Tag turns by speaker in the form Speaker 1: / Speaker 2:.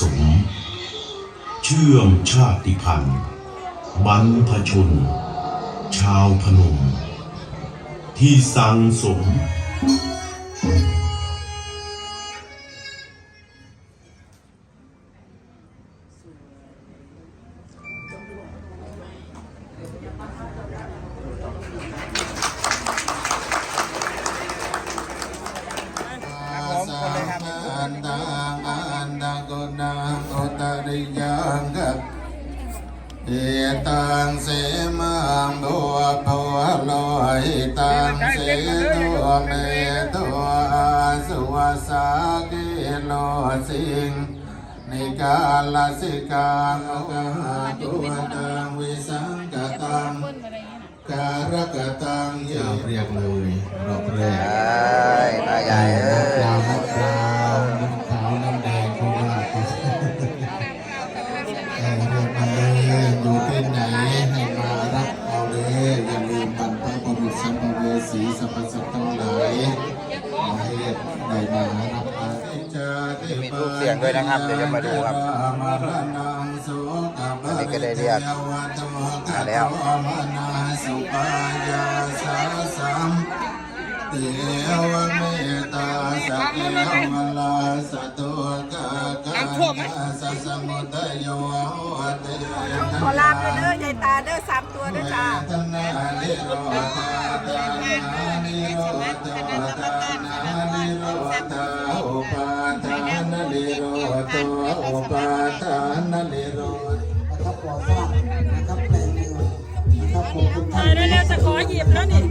Speaker 1: สม เชื่อมชาติพันธุ์บรรพชน ชาวพนม ที่สังสม
Speaker 2: อั ริยังกัปเอตังเสมังบัวบัวโลหิตังเสตัวเมตัวอาสุวสากิโลสิงนิกาลสิกังกะหาตัวตังวิสังกตังการกตังเยเรียกเลยรอบแรก สีสรรพสัตว์ทั้งหลายให้ได้มารับเอาจะมี
Speaker 3: รูปเสียงด้วยนะครับ เดี๋ยวจะมาดูครับอันนี้ก็ได้เรียกมาแล้ว
Speaker 2: สุปายาสาสัมเทวเมตตาสักยมลาสตุกะกะสัสมุทโยหะเต
Speaker 4: ขอลาบเด้อยายตาเด้อสามตัวเด้อจ้า
Speaker 2: อัากนนี้อราแล้วจะขอหยิบแล้วนี่